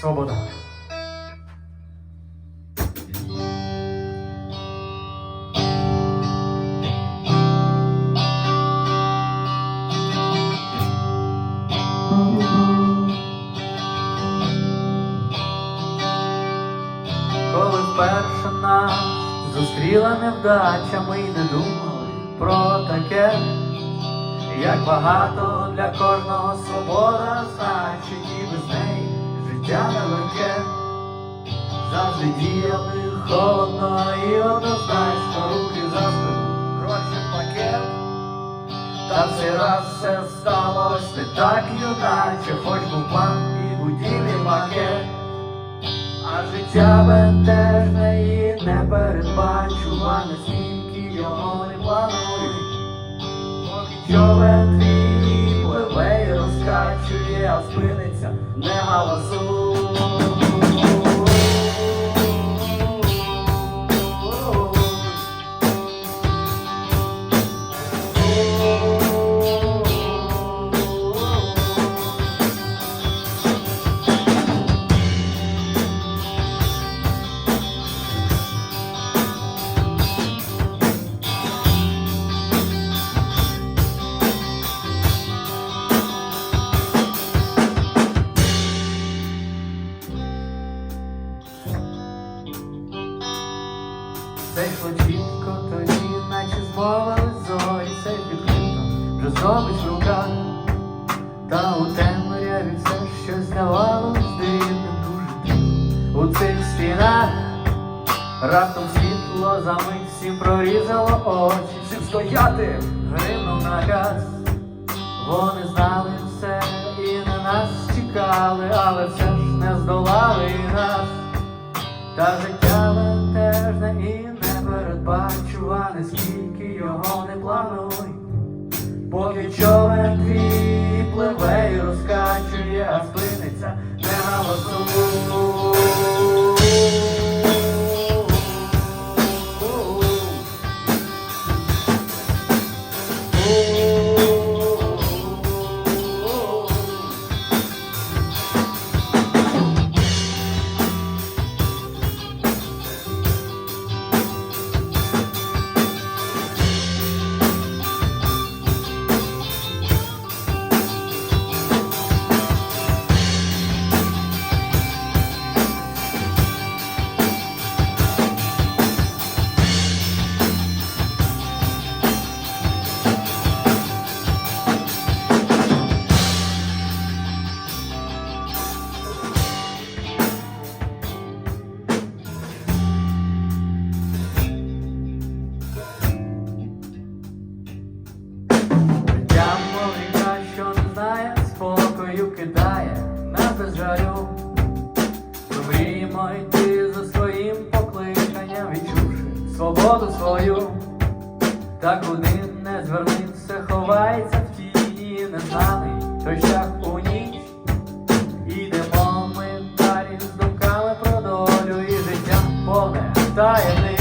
Свобода. Коли вперше нас зустріла невдача, ми й не думали про таке, як багато для кожного свобода значить, і без неї життя нелегке. Завжди діяли холодно і однозначно, руки за спину, гроші пакет. Та цей раз все сталося не так юначе, хоч був план і будівлі макет. А життя бентежне і непередбачуване, скільки його не планують. Поки човен твій пливе і розкачує, а спиниться, не галасуй. Все йшло чітко тоді, наче збавились зорі, все підкрито, вже зробиш в руках. Та у темряві все щось здавалось дивним дуже. У цих стінах раптом світло за мить всім прорізало очі. Всім стояти! Гримнув наказ. Вони знали все і на нас чекали, але все ж не здолали нас. Та життя Поки човен без жалю, Мріємо йти за своїм покликанням, відчувши свободу свою, та куди не звернився, ховається в тіні, не знаний той шлях у ніч. Ідемо ми далі з думками про долю і життя повне таємниць.